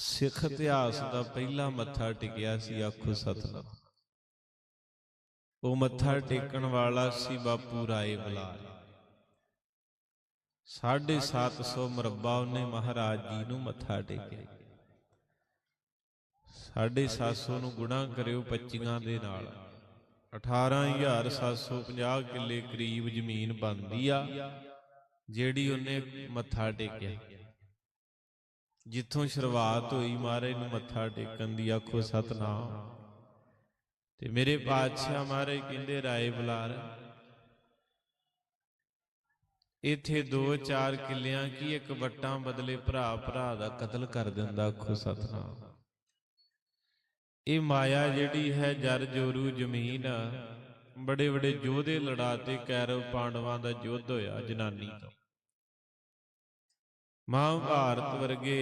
ਸਿੱਖ ਇਤਿਹਾਸ ਦਾ ਪਹਿਲਾ ਮੱਥਾ ਟਿਕਿਆ ਸੀ ਆਖੋ ਸਤਨਾਮ। ਉਹ ਮੱਥਾ ਟੇਕਣ ਵਾਲਾ ਸੀ ਬਾਪੂ ਰਾਏ ਬਲਾਲ। 750 ਮਰਬਾ ਉਹਨੇ ਮਹਾਰਾਜ ਜੀ ਨੂੰ ਮੱਥਾ ਟੇਕਿਆ। 750 ਨੂੰ ਗੁਣਾ ਕਰਿਓ 25 ਦੇ ਨਾਲ। 18750 ਕਿੱਲੇ ਕਰੀਬ ਜ਼ਮੀਨ ਬਣਦੀ ਆ, ਜਿਹੜੀ ਉਹਨੇ ਮੱਥਾ ਟੇਕਿਆ। ਜਿੱਥੋਂ ਸ਼ੁਰੂਆਤ ਹੋਈ ਮਹਾਰਾਜ ਨੂੰ ਮੱਥਾ ਟੇਕਣ ਦੀ, ਆਖੋ ਸਤਨਾਮ। ਤੇ ਮੇਰੇ ਪਾਤਸ਼ਾਹ ਮਹਾਰਾਜ ਕਹਿੰਦੇ, ਰਾਏ ਬੁਲਾਰ, ਇੱਥੇ 2-4 ਕਿੱਲਿਆਂ ਕੀ ਇੱਕ ਵੱਟਾਂ ਬਦਲੇ ਭਰਾ ਭਰਾ ਦਾ ਕਤਲ ਕਰ ਦਿੰਦਾ, ਆਖੋ ਸਤਨਾਮ। ਇਹ ਮਾਇਆ ਜਿਹੜੀ ਹੈ, ਜਰ ਜੋਰੂ ਜ਼ਮੀਨ ਬੜੇ ਬੜੇ ਯੋਧੇ ਲੜਾਤੇ ਕੈਰਵ ਪਾਂਡਵਾਂ ਦਾ ਯੁੱਧ ਹੋਇਆ ਜਨਾਨੀ ਤੋਂ। ਮਹਾਭਾਰਤ ਵਰਗੇ